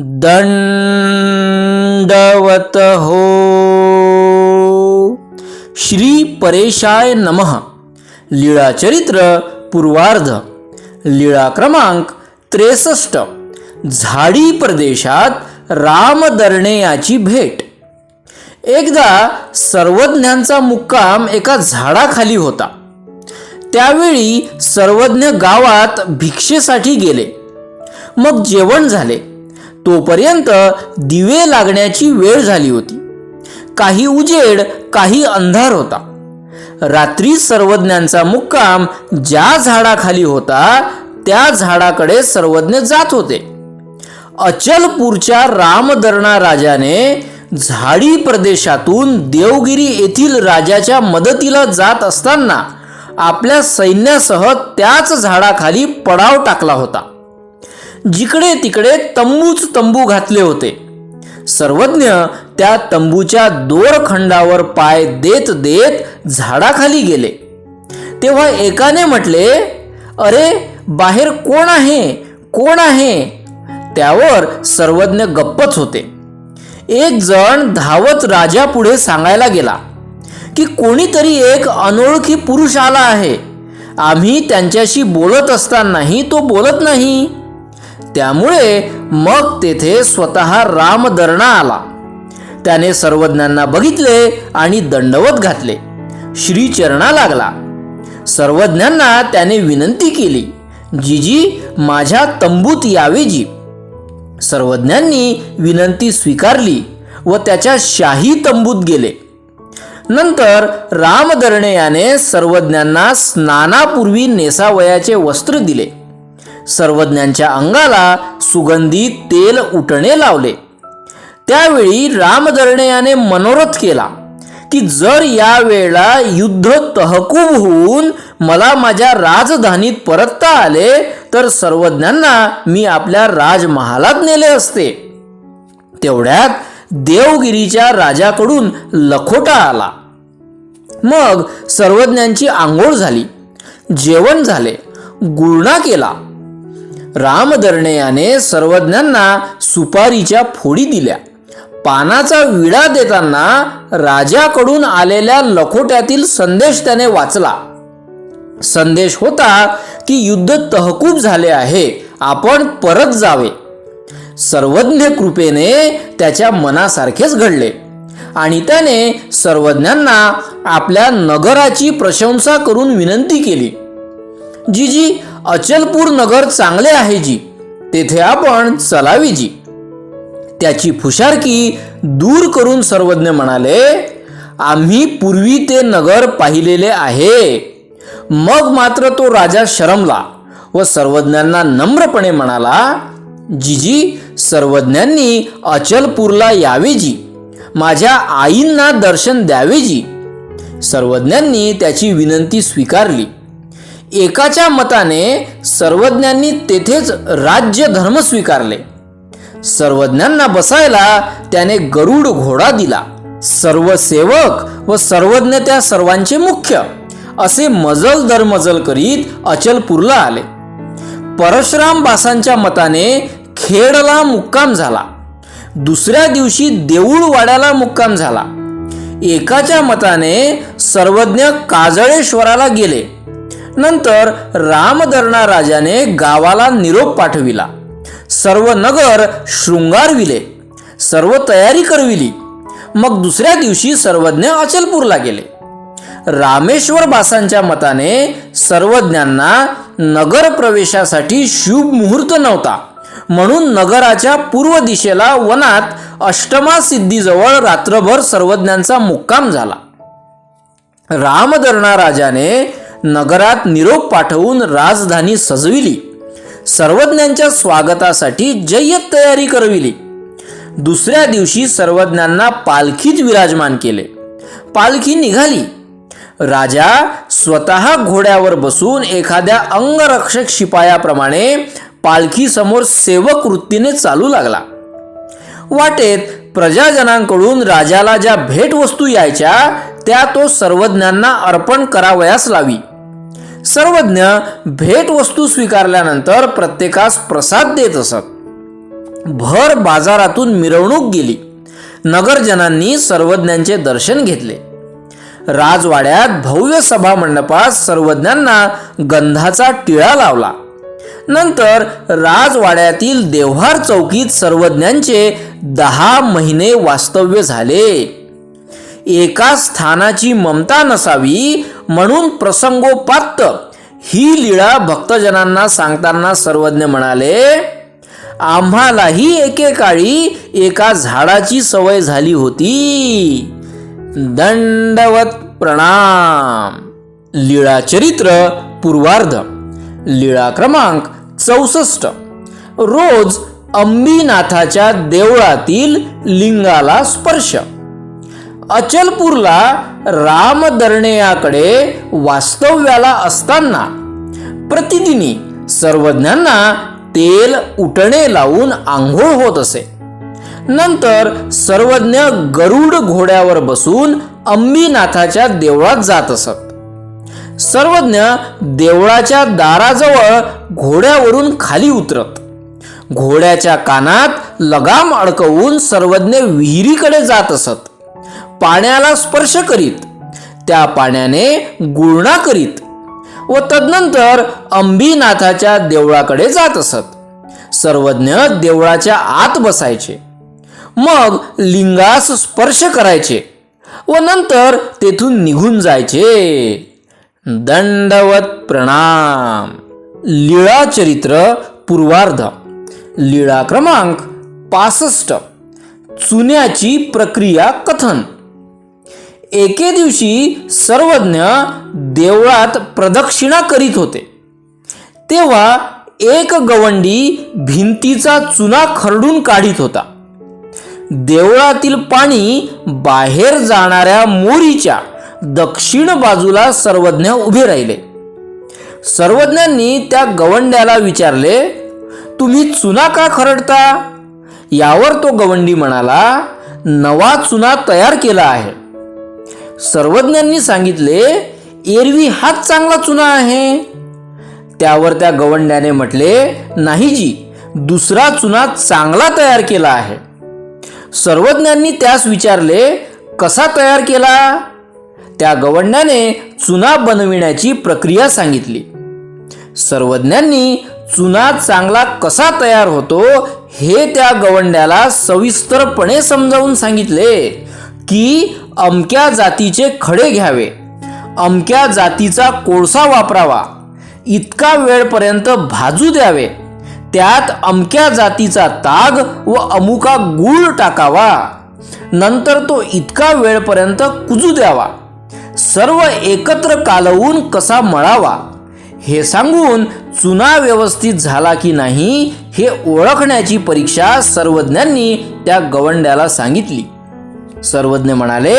दंडवत हो। श्री परेशाय नमः। लीळाचरित्र पूर्वार्ध। लीळा क्रमांक त्रेसष्ट। झाडी प्रदेशात रामदर्णेयाची भेट। एकदा सर्वज्ञांचा मुक्काम एका झाडाखाली होता। त्यावेळी सर्वज्ञ गावात भिक्षेसाठी गेले। मग जेवण झाले। तोपर्यंत दिवे लागण्याची वेळ झाली होती. काही उजेड काही अंधार होता. रात्री सर्वज्ञांचा मुक्काम ज्या झाडाखाली होता त्या झाडाकडे सर्वज्ञ जात होते. अचलपूरच्या रामदरणा राजाने झाडी प्रदेशातून देवगिरी येथील राजाच्या मदतीला जात असताना आपल्या सैन्यासह त्याच झाडाखाली पडाव टाकला होता. जिकडे तिकडे तंबूच तंबू घातले होते. सर्वज्ञ त्या तंबूच्या दोरखंडावर पाय देत देत झाडाखाली गेले. तेव्हा एकाने म्हटले अरे बाहेर कोण आहे? कोण आहे? त्यावर सर्वज्ञ गप्पच होते. एक जण धावत राजा पुढे सांगायला गेला की कोणीतरी एक अनोळखी पुरुष आला आहे. आम्ही त्यांच्याशी बोलत असतानाही तो बोलत नाही. त्यामुळे मग तेथे स्वतः रामदर्णा आला. त्याने सर्वज्ञांना बघितले आणि दंडवत घातले. श्रीचरणा लागला. सर्वज्ञांना त्याने विनंती केली जीजी माझ्या तंबूत यावे जी. सर्वज्ञांनी विनंती स्वीकारली व त्याच्या शाही तंबूत गेले. नंतर रामदर्णे याने सर्वज्ञांना स्नानापूर्वी नेसावयाचे वस्त्र दिले. सर्वज्ञांच्या अंगाला सुगंधी तेल उटणे लावले. त्यावेळी रामदरणयाने मनोरथ केला की जर या वेळेला युद्ध तहकूब होऊन मला माझ्या राजधानीत परतता आले तर सर्वज्ञांना मी आपल्या राजमहालात नेले असते. तेवढ्यात देवगिरीच्या राजाकडून लखोटा आला. मग सर्वज्ञांची आंघोळ झाली जेवण झाले गुळणा केला रामदर्णयाने सर्वज्ञांना सुपारीच्या फोडी दिल्या. पानाचा विडा देताना राजाकडून आलेल्या लखोट्यातील संदेश त्याने वाचला. संदेश होता की युद्ध तहकूब झाले आहे आपण परत जावे. सर्वज्ञ कृपेने त्याच्या मनासारखेच घडले आणि त्याने सर्वज्ञांना आपल्या नगराची प्रशंसा करून विनंती केली. जी जी अचलपूर नगर चांगले आहे जी. तेथे आपण चलावी जी. त्याची फुशारकी दूर करून सर्वज्ञ म्हणाले आम्ही पूर्वी ते नगर पाहिलेले आहे. मग मात्र तो राजा शरमला व सर्वज्ञांना नम्रपणे म्हणाला जीजी सर्वज्ञांनी अचलपूरला यावे जी. माझ्या आईंना दर्शन द्यावे जी. सर्वज्ञांनी त्याची विनंती स्वीकारली. एकाच्या मताने सर्वज्ञांनी तेथेच राज्य धर्म स्वीकारले. सर्वज्ञांना बसायला त्याने गरुड घोडा दिला. सर्व सेवक व सर्वज्ञ त्या सर्वांचे मुख्य. असे मजल दर मजल करीत अचलपूरला आले. परशुराम बासांच्या मताने खेडला मुक्काम झाला. दुसऱ्या दिवशी देऊळवाड्याला मुक्काम झाला. एकाच्या मताने सर्वज्ञ काजळेश्वराला गेले. नंतर रामदर्णा राजाने गावाला निरोप पाठविला. सर्व नगर शृंगारविले सर्व तयारी करविली. मग दुसऱ्या दिवशी सर्वज्ञ अचलपूरला गेले. रामेश्वर बासांच्या मताने सर्वज्ञांना नगर प्रवेशासाठी शुभ मुहूर्त नव्हता. म्हणून नगराच्या पूर्व दिशेला वनात अष्टमा सिद्धीजवळ रात्रभर सर्वज्ञांचा मुक्काम झाला. रामदर्णा राजाने नगरात निरोप पाठवून राजधानी सजविली. सर्वज्ञांच्या स्वागतासाठी जय्यत तयारी करविली. दुसऱ्या दिवशी सर्वज्ञांना पालखीत विराजमान केले. पालखी निघाली. राजा स्वतः घोड्यावर बसून एखाद्या अंगरक्षक शिपायाप्रमाणे पालखीसमोर सेवक वृत्तीने चालू लागला. वाटेत प्रजाजनांकडून राजाला ज्या भेटवस्तू यायच्या त्या तो सर्वज्ञांना अर्पण करावयास लावी. सर्वज्ञ भेटवस्तू स्वीकारल्यानंतर प्रत्येकास प्रसाद देत असत. भर बाजारातून मिरवणूक गेली. नगरजनांनी सर्वज्ञांचे दर्शन घेतले. राजवाड्यात भव्य सभा मंडपात सर्वज्ञांना गंधाचा टिळा लावला. नंतर राजवाड्यातील देव्हार चौकीत सर्वज्ञांचे दहा महिने वास्तव्य झाले. एका स्थानाची ममता नसावी म्हणून प्रसंगोपात्त ही लीळा भक्तजनांना सांगताना सर्वज्ञ म्हणाले आम्हालाही एकेकाळी एका झाडाची सवय झाली होती. दंडवत प्रणाम. लीळा चरित्र पूर्वार्ध. लीळा क्रमांक चौसष्ट. रोज अंबीनाथाच्या देवळातील लिंगाला स्पर्श. अचलपूरला रामदर्णेयाकडे वास्तव्याला असताना प्रतिदिनी सर्वज्ञांना तेल उटणे लावून आंघोळ होत असे. नंतर सर्वज्ञ गरुड घोड्यावर बसून अंबीनाथाच्या देवळात जात असत. सर्वज्ञ देवळाच्या दाराजवळ घोड्यावरून खाली उतरत. घोड्याच्या कानात लगाम अडकवून सर्वज्ञ विहिरीकडे जात असत. पाण्याला स्पर्श करीत त्या पाण्याने गुळणा करीत व तदनंतर अंबीनाथाच्या देवळाकडे जात असत. सर्वज्ञ देवळाच्या आत बसायचे. मग लिंगास स्पर्श करायचे व नंतर तेथून निघून जायचे. दंडवत प्रणाम. लीळा चरित्र पूर्वार्ध. लीळा क्रमांक पासष्ट. चुन्याची प्रक्रिया कथन. एके दिवशी सर्वज्ञ देवळात प्रदक्षिणा करीत होते. तेव्हा एक गवंडी भिंतीचा चुना खरडून काढीत होता. देवळातील पाणी बाहेर जाणाऱ्या मोरीच्या दक्षिण बाजूला सर्वज्ञ उभे राहिले. सर्वज्ञांनी त्या गवंड्याला विचारले तुम्ही चुना का खरडता? यावर तो गवंडी म्हणाला नवा चुना तयार केला आहे. सर्वज्ञांनी सांगितले एरवी हाच चांगला चुना आहे. त्यावर त्या गवंड्याने म्हटले नाही जी दुसरा चुना चांगला तयार केला आहे. सर्वज्ञांनी त्यास विचारले कसा तयार केला? त्या गवंड्याने चुना बनविण्याची प्रक्रिया सांगितली. सर्वज्ञांनी चुना चांगला कसा तयार होतो हे त्या गवंड्याला सविस्तरपणे समजावून सांगितले. की अमक्या जातीचे खडे घ्यावे. अमक्या जातीचा कोळसा वापरावा. इतका वेळपर्यंत भाजू द्यावे. त्यात अमक्या जातीचा ताग व अमुका गूळ टाकावा. नंतर तो इतका वेळपर्यंत कुजू द्यावा. सर्व एकत्र कालवून कसा मळावा? हे सांगून चुना व्यवस्थित झाला की नाही हे ओळखण्याची परीक्षा सर्वज्ञांनी त्या गवंड्याला सांगितली. सर्वज्ञ म्हणाले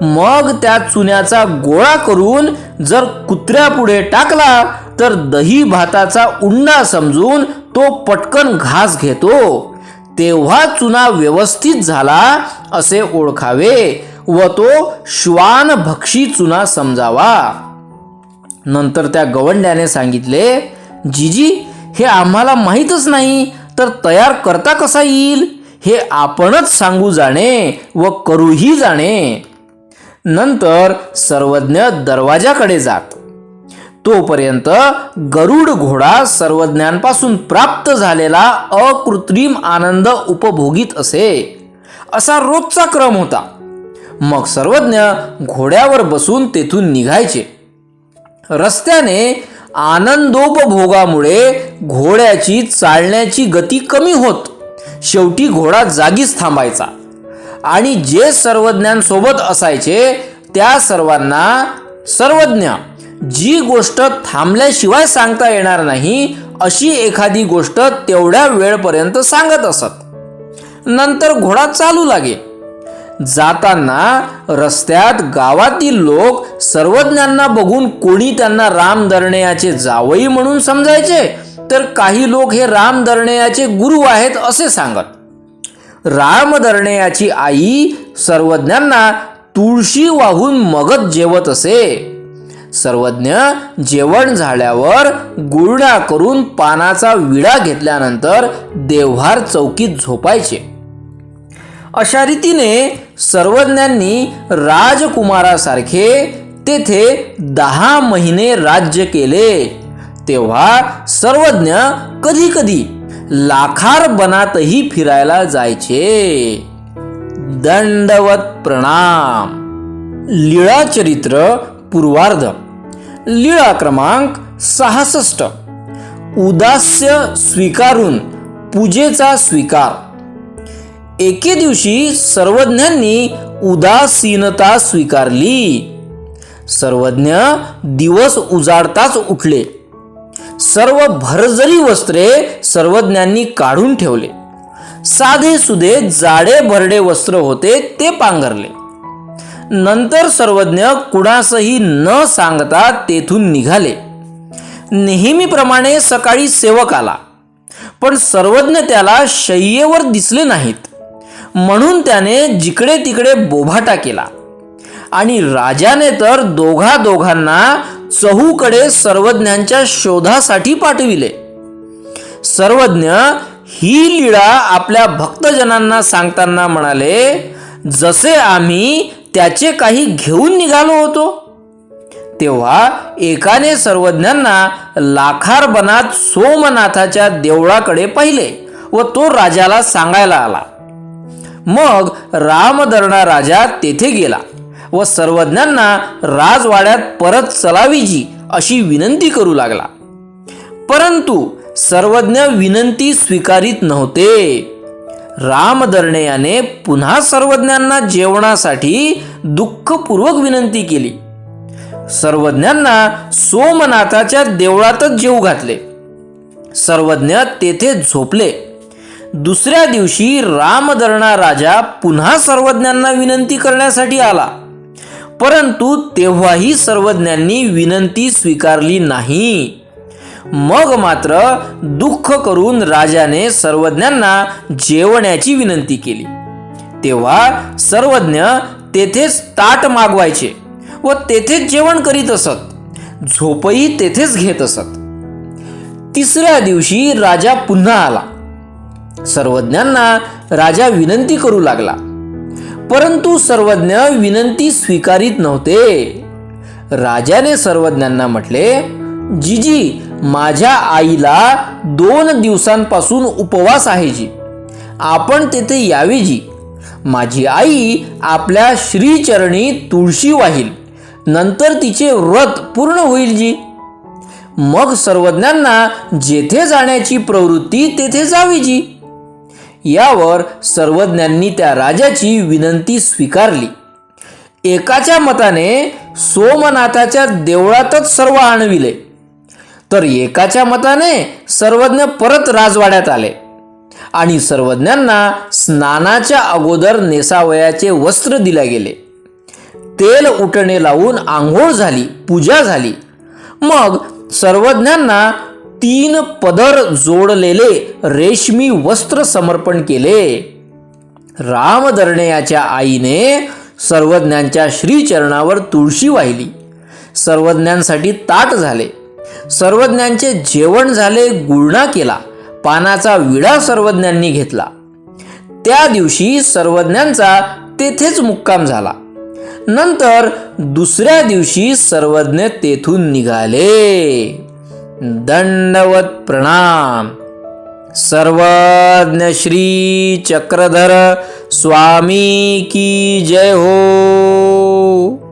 मग त्या चुन्याचा गोळा करून जर कुत्र्यापुढे टाकला तर दही भाताचा उंडा समजून तो पटकन घास घेतो. तेव्हा चुना व्यवस्थित झाला असे ओळखावे व तो श्वान भक्षी चुना समजावा. नंतर त्या गवंड्याने सांगितले जीजी हे आम्हाला माहीतच नाही तर तयार करता कसा येईल? हे आपणच सांगू जाणे व करूही जाणे. नंतर सर्वज्ञ दरवाजाकडे जात. तोपर्यंत गरुड घोडा सर्वज्ञांपासून प्राप्त झालेला अकृत्रिम आनंद उपभोगीत असे. असा रोजचा क्रम होता. मग सर्वज्ञ घोड्यावर बसून तेथून निघायचे. रस्त्याने आनंदोपभोगामुळे घोड्याची चालण्याची गती कमी होत. शेवटी घोडा जागीच थांबायचा. आणि जे सर्वज्ञांसोबत असायचे त्या सर्वांना सर्वज्ञ. जी गोष्ट थांबल्याशिवाय सांगता येणार नाही अशी एखादी गोष्ट तेवढ्या वेळपर्यंत सांगत असत. नंतर घोडा चालू लागे. जाताना रस्त्यात गावातील लोक सर्वज्ञांना बघून कोणी त्यांना राम दरण्याचे जावई म्हणून समजायचे तर काही लोक हे राम दर्णयाचे गुरु आहेत असे सांगत. राम दर्णयाची आई सर्वज्ञांना तुळशी वाहून मगत जेवत असे. सर्वज्ञ जेवण झाल्यावर गुळण्या करून पानाचा विडा घेतल्यानंतर देव्हार चौकीत झोपायचे. अशा रीतीने सर्वज्ञांनी राजकुमारासारखे तेथे दहा महिने राज्य केले. तेव्हा सर्वज्ञ कधी कधी लाखार बनातही फिरायला जायचे. दंडवत प्रणाम. लीळा चरित्र पूर्वार्ध. लीळा क्रमांक सहासष्ट. उदास्य स्वीकारून पूजेचा स्वीकार. एके दिवशी सर्वज्ञांनी उदासीनता स्वीकारली. सर्वज्ञ दिवस उजाडताच उठले. सर्व भरजरी वस्त्रे सर्वज्ञांनी काढून ठेवले. साधे सुधे जाडे भरडे वस्त्र होते ते पांघरले. नंतर सर्वज्ञ कुणासही न सांगता तेथून निघाले. नेहमीप्रमाणे सकाळी सेवक आला. पण सर्वज्ञ त्याला शय्येवर दिसले नाहीत. म्हणून त्याने जिकडे तिकडे बोभाटा केला. आणि राजाने तर दोघा दोघांना चहूकडे सर्वज्ञांच्या शोधासाठी पाठविले. सर्वज्ञ ही लीळा आपल्या भक्तजनांना सांगताना म्हणाले जसे आम्ही त्याचे काही घेऊन निघालो होतो तेव्हा एकाने सर्वज्ञांना लाखार बनात सोमनाथाच्या देवळाकडे पाहिले व तो राजाला सांगायला आला. मग रामदरणा राजा तेथे गेला. व सर्वज्ञांना राजवाड्यात परत चलावीजी अशी विनंती करू लागला. परंतु सर्वज्ञ विनंती स्वीकारित नव्हते. रामदरणे याने पुन्हा सर्वज्ञांना जेवणासाठी दुःखपूर्वक विनंती केली. सर्वज्ञांना सोमनाथाच्या देवळातच जेऊ घातले. सर्वज्ञ तेथे झोपले. दुसऱ्या दिवशी रामदर्णा राजा पुन्हा सर्वज्ञांना विनंती करण्यासाठी आला. परंतु तेव्हाही सर्वज्ञांनी विनंती स्वीकारली नाही. मग मात्र दुःख करून राजाने सर्वज्ञांना जेवण्याची विनंती केली. तेव्हा सर्वज्ञ तेथेच ताट मागवायचे व तेथेच जेवण करीत असत. झोपही तेथेच घेत असत. तिसऱ्या दिवशी राजा पुन्हा आला. सर्वज्ञांना राजा विनंती करू लागला. परंतु सर्वज्ञ विनंती स्वीकारित नव्हते. राजाने सर्वज्ञांना म्हटले जीजी माझ्या आईला दोन दिवसांपासून उपवास आहे जी. आपण तेथे यावे जी. माझी आई आपल्या श्रीचरणी तुळशी वाहील. नंतर तिचे व्रत पूर्ण होईल जी. मग सर्वज्ञांना जेथे जाण्याची प्रवृत्ती तेथे जावी जी. यावर सर्वज्ञांनी त्या राजाची विनंती स्वीकारली. एकाच्या मताने सोमनाथाच्या देवळातच सर्व आणविले. तर एकाच्या मताने सर्वज्ञ परत राजवाड्यात आले. आणि सर्वज्ञांना स्नानाच्या अगोदर नेसावयाचे वस्त्र दिले गेले. तेल उटणे लावून आंघोळ झाली पूजा झाली. मग सर्वज्ञांना तीन पदर जोडलेले रेशमी वस्त्र समर्पण केले. रामदर्णयाच्या आईने सर्वज्ञांच्या श्रीचरणावर तुळशी वाहिली. सर्वज्ञांसाठी ताट झाले. सर्वज्ञांचे जेवण झाले गुळणा केला पानाचा विडा सर्वज्ञांनी घेतला. त्या दिवशी सर्वज्ञांचा तेथेच मुक्काम झाला. नंतर दुसऱ्या दिवशी सर्वज्ञ तेथून निघाले. दंडवत प्रणाम। सर्वज्ञ श्री चक्रधर स्वामी की जय हो।